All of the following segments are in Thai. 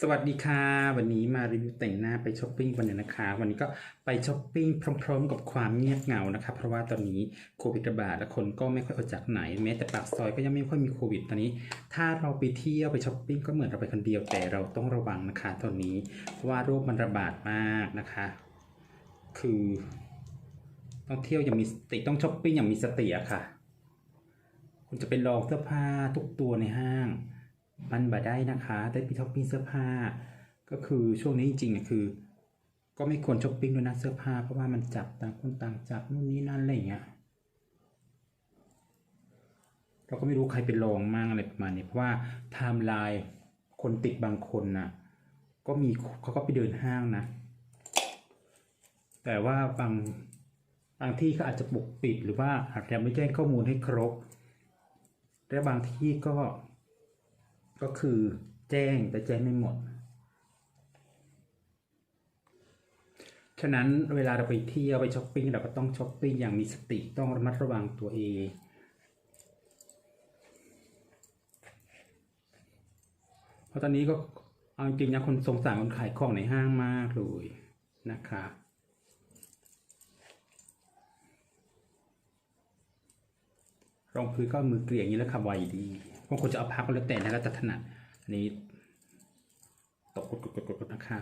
สวัสดีค่ะ วันนี้มารีวิวแต่งหน้าไปช้อปปิ้งวันนึงนะคะ วันนี้ก็ไปช้อปปิ้งพร้อม ๆ กับความเงียบเหงานะคะ เพราะว่าตอนนี้โควิดระบาดและคนก็ไม่ค่อยออกจากไหน แม้แต่ปากซอยก็ยังไม่ค่อยมีโควิดตอนนี้ ถ้าเราไปเที่ยวไปช้อปปิ้งก็เหมือนเราไปคนเดียวแต่เราต้องระวังนะคะตอนนี้เพราะว่าโรคมันระบาดมากนะคะ คือต้องเที่ยวอย่างมีสติต้องช้อปปิ้งอย่างมีสติอะค่ะ คุณจะไปลองเสื้อผ้าทุกตัวในห้าง มันบ่ได้นะคะได้ไปช้อปปิ้งเสื้อผ้า ก็คือช่วงนี้จริงๆเนี่ยคือ ก็ไม่ควรช้อปปิ้งด้วยนะเสื้อผ้า เพราะว่ามันจับต่างคนต่างจับนู่นนี่นั่นอะไรอย่างเงี้ยเราก็ไม่รู้ใครไปลองมั่งอะไรประมาณนี้เพราะว่าไทม์ไลน์คนติดบางคนน่ะ ก็มีเขาก็ไปเดินห้างนะ แต่ว่าบางบางที่เขาอาจจะปกปิดหรือว่าอาจจะไม่แจ้งข้อมูลให้ครบ และบางที่ก็ ก็คือแจ้งแต่แจ้งไม่หมด ฉะนั้นเวลาเราไปเที่ยวไปช้อปปิ้งเราก็ต้องช้อปปิ้งอย่างมีสติต้องระมัดระวังตัวเองเพราะตอนนี้ก็เอาจริงนะคนสงสารคนขายของในห้างมากเลยนะคะรองพื้นก็มือเกลี่ยอย่างนี้แล้วค่ะไวดี บางคนจะเอาพักก็แล้วแต่นะแล้วแต่ถนัดอันนี้ตกกดกดกดกดนะคะ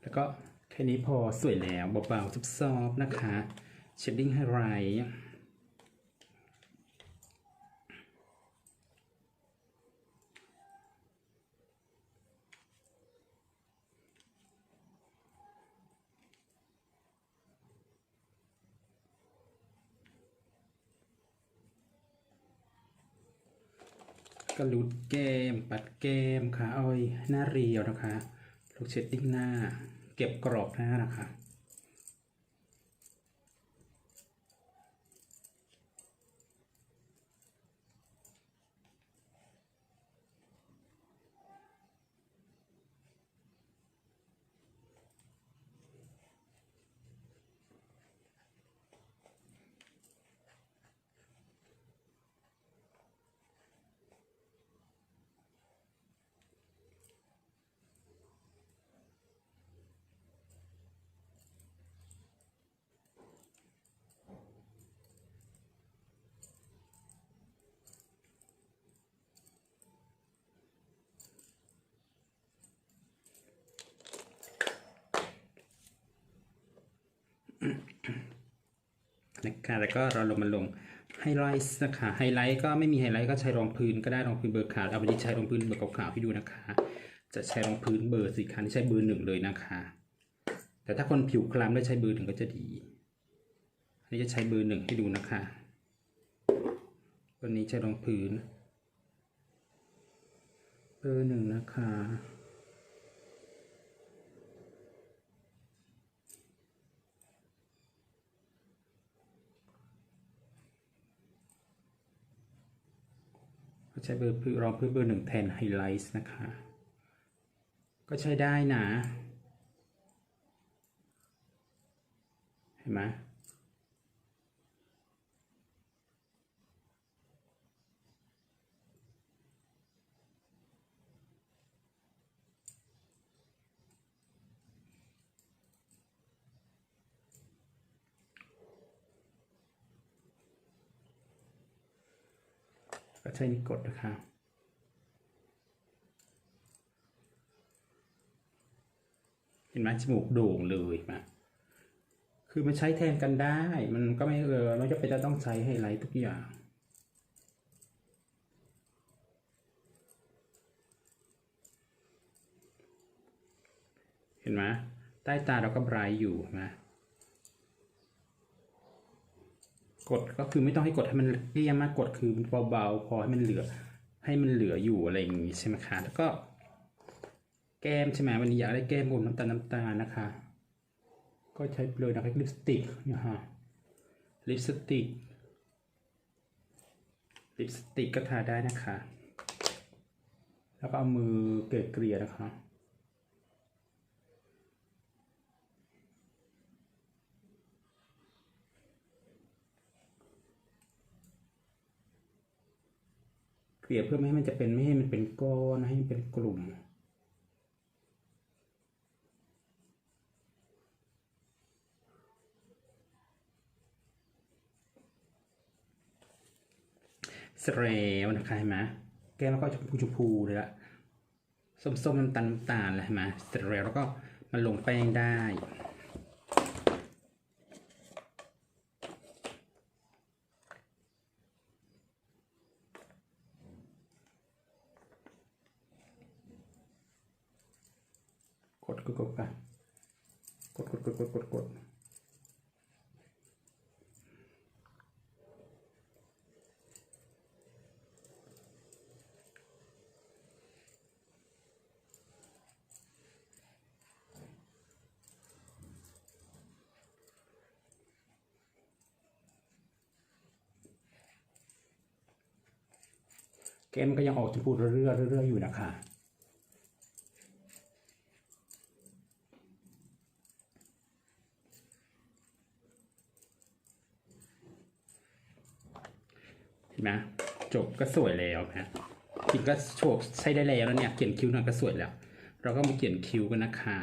แล้วก็แค่นี้พอสวยแล้วเบาๆซอบๆนะคะเชดดิ้งไฮไลท์ กระลุดแก้ม ปัดแก้มค่ะอ้อย หน้าเรียวนะคะ ลูกเช็ดดิ้งหน้า เก็บกรอบหน้านะคะ นะคะแล้วก็เราลงมาลงไฮไลท์นะคะไฮไลท์ก็ไม่มีไฮไลท์ก็ใช้รองพื้นก็ได้รองพื้นเบอร์ขาวเอาวันนี้ใช้รองพื้นเบอร์ขาวๆให้ดูนะคะ จะใช้รองพื้นเบอร์สีขาวนี่ใช้เบอร์หนึ่งเลยนะคะ แต่ถ้าคนผิวคล้ำได้ใช้เบอร์หนึ่งก็จะดีอันนี้จะใช้เบอร์หนึ่งให้ดูนะคะวันนี้ใช้รองพื้น เบอร์หนึ่งนะคะ ใช้เบอร์พื้นรองพื้นเบอร์หนึ่งแทนไฮไลท์นะคะ ก็ใช้ได้นะ เห็นไหม ใช้นิ้วกดนะคะเห็นไหมจมูกโด่งเลยมาคือมันใช้แทนกันได้ มันก็ไม่เออเราจะไปจะต้องใช้ไฮไลท์ทุกอย่างเห็นไหมใต้ตาเราก็ไบรท์อยู่นไหม กดก็คือไม่ต้องให้กดให้มันเรียมากกดคือเบาๆพอให้มันเหลือ ให้มันเหลืออยู่อะไรอย่างงี้ใช่ไหมคะแล้วก็ แก้มใช่ไหมวันนี้อยากได้แก้มบนน้ำตาลน้ำตาลนะคะ ก็ใช้เลยนะคะลิปสติกนี่ยฮะลิปสติกลิปสติกก็ทาได้นะคะ แล้วก็เอามือเกลี่ยๆนะคะ เกลี่ยเพื่อไม่ให้มันจะเป็นไม่ให้มันเป็นก้อนให้มันเป็นกลุ่มสเรมันคล้ายไหมแก้มแล้วก็ชมพูชมพูเลยละส้มๆน้ำตาลน้ำตาลเลยเห็นไหมเสร็จแล้วแล้วก็มาลงแป้งได้ กดกดกดไปก ดกดกดกดกดกดแกมก็ยังออกชมพูเรื่อยๆเรื่อยๆอยู่นะคะ นะจบก็สวยแล้วนะกินก็โชกใช้ได้แล้วแล้วเนี่ยเขียนคิ้วหน่อยก็สวยแล้ว เราก็มาเขียนคิ้วกันนะคะ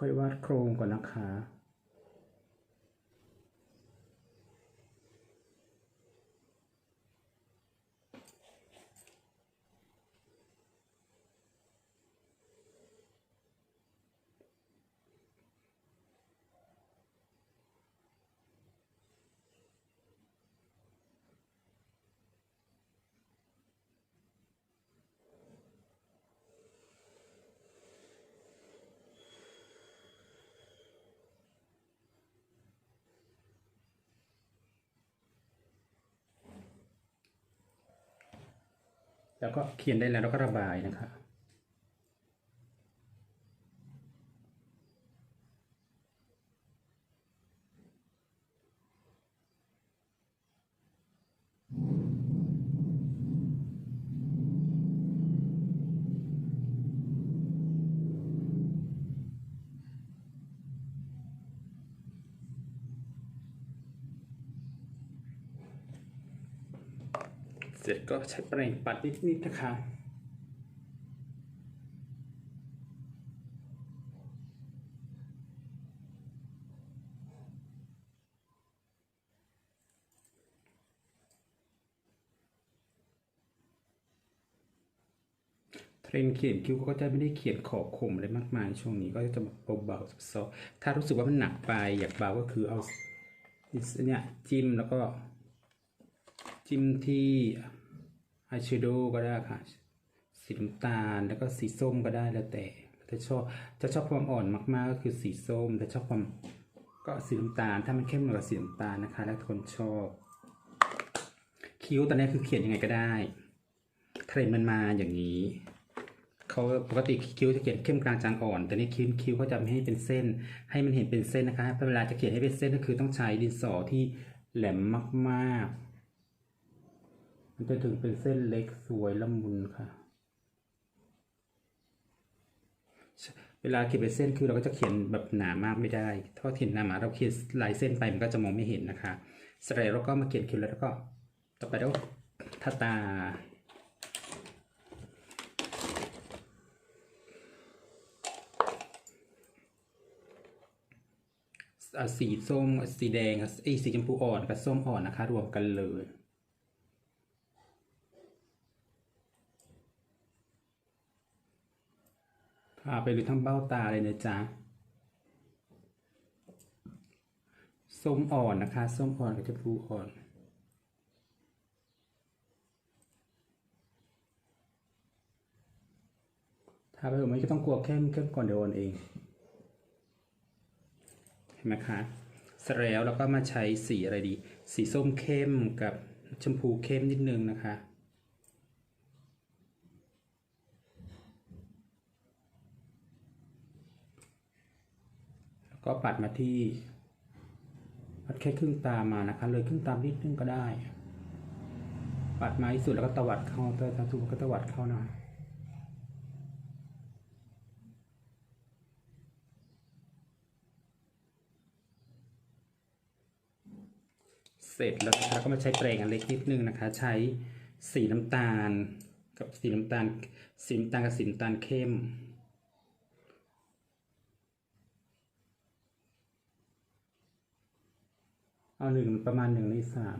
ค่อยวาดโครงก่อนนะคะ แล้วก็เขียนได้แล้วเราก็ระบายนะครับส ร็จก็ใช้แปรงปัดนิดๆนะคะเทรนเขียนคิ้วก็จะไม่ได้เขียนขอบคมอะไรมากมาย ช่วงนี้ก็จะเบาๆซอฟถ้ารู้สึกว่ามันหนักไปอยากเบาก็คือเอาเนี่ยจิ้มแล้วก็จิ้มที่ อายแชโดว์ก็ได้ค่ะ สีน้ำตาลแล้วก็สีส้มก็ได้แล้วแต่ถ้าชอบถ้าชอบความอ่อนมาก ๆ ก็คือสีส้มถ้าชอบความก็สีน้ำตาล ถ้ามันเข้มหน่อยก็สีน้ำตาลนะคะ แล้วคนชอบ คิ้วตอนนี้คือเขียนยังไงก็ได้เทรนด์มันมาอย่างนี้เขาปกติคิ้วจะเขียนเข้มกลางจางอ่อน แต่นี่คิ้วคิ้วเขาจะไม่ให้เป็นเส้น ให้มันเห็นเป็นเส้นนะคะเวลาจะเขียนให้เป็นเส้นก็คือต้องใช้ดินสอที่แหลมมาก ๆ มันจะถึงเป็นเส้นเล็กสวยละมุนค่ะ เวลาเขียนเป็นเส้นคือเราก็จะเขียนแบบหนามากไม่ได้ ถ้าเขียนหนามาเราเขียนลายเส้นไปมันก็จะมองไม่เห็นนะคะเสร็จแล้วเราก็มาเขียนคิ้วแล้วก็ ต่อไปแล้วทาตาสีส้มสีแดงกับไอ้สีชมพูอ่อนกับส้มอ่อนนะคะ รวมกันเลย พาไปดูทั้งเบ้าตาเลยนะจ๊ะส้มอ่อนนะคะส้มอ่อนกับชมพูอ่อน ถ้าไปเถอะไม่ต้องกลัวเข้มเข้มก่อนเดี๋ยวโอนเอง เห็นไหมคะเสร็จแล้วเราก็มาใช้สีอะไรดี สีส้มเข้มกับชมพูเข้มนิดนึงนะคะ แล้ว ก็ปัดมาที่ปัดแค่ครึ่งตามานะคะ เลยครึ่งตามนิดนึงก็ได้ ปัดมาที่สุดแล้วก็ตวัดเข้าตวัดทุกก็ตวัดเข้าหน่อยเสร็จแล้วนะคะก็มาใช้แปรงอันเล็กนิดนึงนะคะ ใช้สีน้ำตาลกับสีน้ำตาลสีน้ำตาลกับสีน้ำตาลเข้ม เอาหนึ่งประมาณหนึ่งในสาม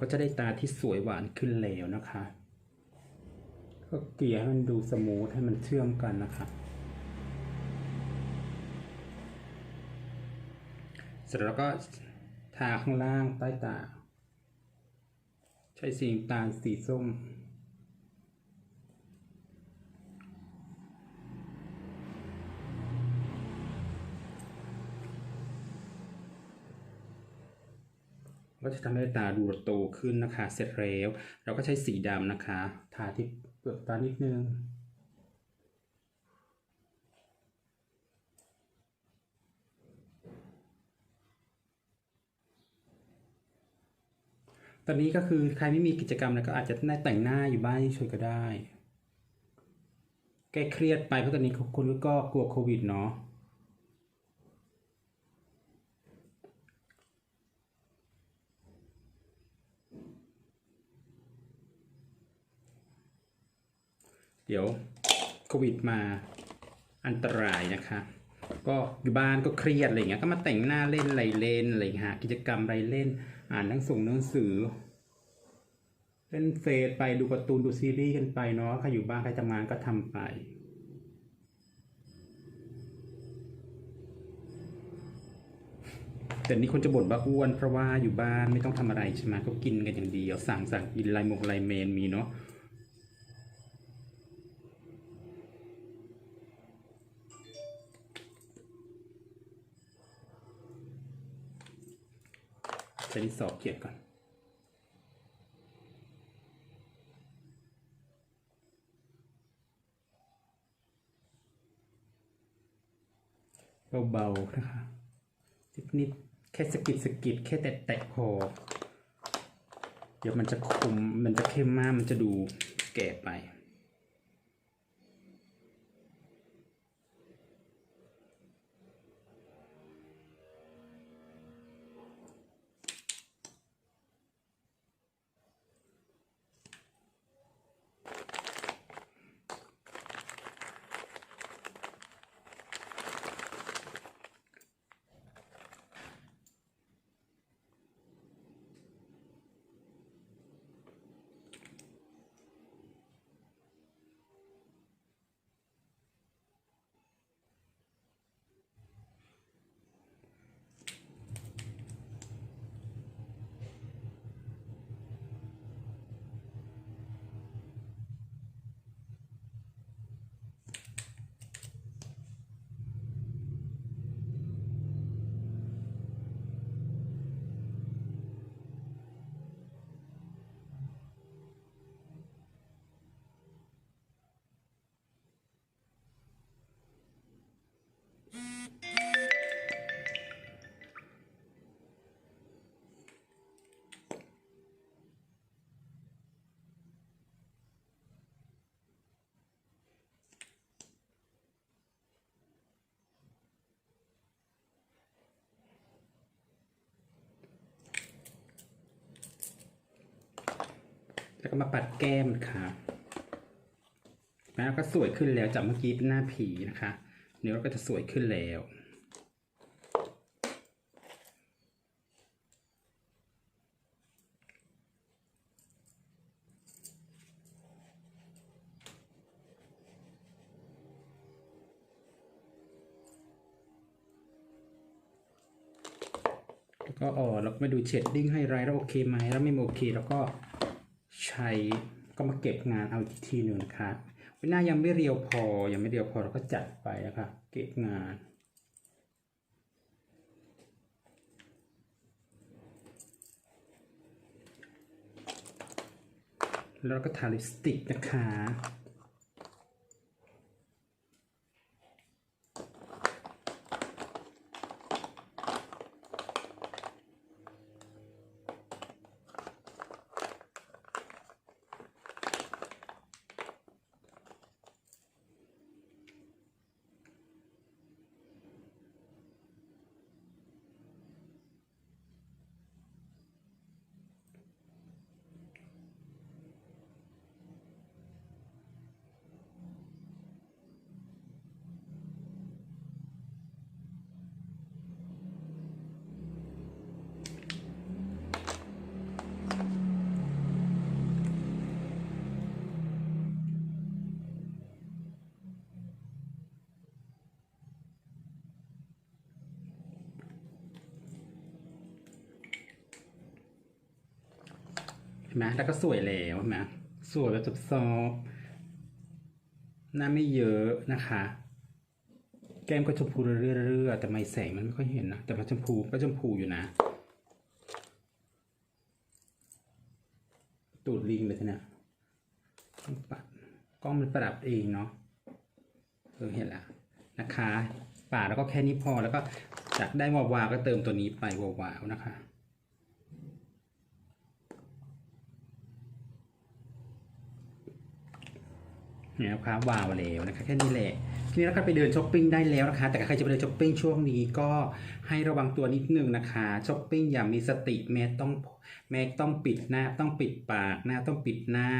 ก็จะได้ตาที่สวยหวานขึ้นแล้วนะคะ ก็เกลี่ยให้มันดูสมูทให้มันเชื่อมกันนะคะ เสร็จแล้วก็ทาข้างล่างใต้ตา ใช้สีตาลสีส้ม ก็จะทำให้ตาดูโตขึ้นนะคะ เสร็จแล้ว เราก็ใช้สีดำนะคะ ทาที่เปลือกตานิดนึงตอนนี้ก็คือใครไม่มีกิจกรรมอะไรก็อาจจะได้แต่งหน้าอยู่บ้านช่วยก็ได้แก้เครียดไปเพราะตอนนี้คนก็กลัวโควิดเนาะ เดี๋ยวโควิดมาอันตรายนะคะ ก็อยู่บ้านก็เครียดอะไรเงี้ยก็มาแต่งหน้าเล่นอะไรเล่นอะไรอย่างเงี้ยหากิจกรรมอะไรเล่น อ่านหนังส่งหนังสือเล่นเฟซไปดูการ์ตูนดูซีรีส์กันไปเนาะใครอยู่บ้านใครทำงานก็ทำไปแต่นี่คนจะบ่นว่าอ้วนเพราะว่าอยู่บ้านไม่ต้องทำอะไรใช่ไหมก็กินกันอย่างเดียวสั่งสั่งกินไลน์มงไลน์เมนมีเนาะ ใช้ดินสอเขียนก่อน เบาๆนะคะนิดๆแค่สกิดสกิดแค่แตะๆพอ เดี๋ยวมันจะคมมันจะเข้มมากมันจะดูแก่ไป แล้วก็มาปัดแก้มค่ะแล้วก็สวยขึ้นแล้วจากเมื่อกี้เป็นหน้าผีนะคะเดี๋ยวเราก็จะสวยขึ้นแล้วแล้วก็อ๋อเราก็มาดูเชดดิ้งให้ไรแล้วโอเคไหมแล้วไม่โอเค แล้วก็ ใช้ก็มาเก็บงานเอาอีกทีหนึ่งนะคะเวลายังไม่เรียวพอ ยังไม่เรียวพอเราก็จัดไปนะคะเก็บงาน แล้วก็ทาลิปสติกนะคะ เห็นไหมแล้วก็สวยแล้วเห็นไหมสวยแบบซอฟต์ๆหน้าไม่เยอะนะคะ แก้มก็ชมพูเรื่อยๆแต่ไม่แสงมันไม่ค่อยเห็นนะ แต่มันชมพูก็ชมพูอยู่นะ ตูดลิงเลยทีเนี้ยต้องกล้องมันประดับเองเนาะเออเห็นล้วนะคะ ป่าแล้วก็แค่นี้พอแล้วก็จากได้วาวาก็เติมตัวนี้ไปวาวๆนะคะ เนี่ยนะครับวาวแล้วนะคะแค่นี้แหละทีนี้เราก็ไปเดินช้อปปิ้งได้แล้วนะคะ แต่ใครจะไปเดินช้อปปิ้งช่วงนี้ก็ให้ระวังตัวนิดนึงนะคะช้อปปิ้งอย่ามีสติแม้ต้องแม้ต้องปิดหน้าต้องปิดปากหน้าต้องปิดหน้า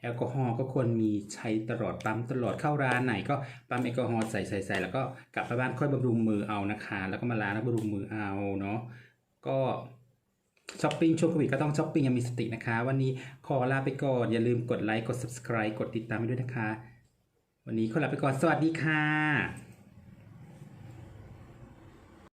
แอลกอฮอล์ก็ควรมีใช้ตลอดปั๊มตลอดเข้าร้านไหนก็ปั๊มแอลกอฮอล์ใส่ใส่ใส่แล้วก็กลับไปบ้านค่อยบำรุงมือเอานะคะ แล้วก็มาล้างแล้วบำรุงมือเอาเนาะก็ ช้อปปิ้งช่วงโควิดก็ต้องช้อปปิ้งอยังมีสตินะคะ วันนี้ขอลาไปก่อน อย่าลืมกดไลค์กด subscribe กดติดตามไปด้วยนะคะ วันนี้ขอลาไปก่อนสวัสดีค่ะ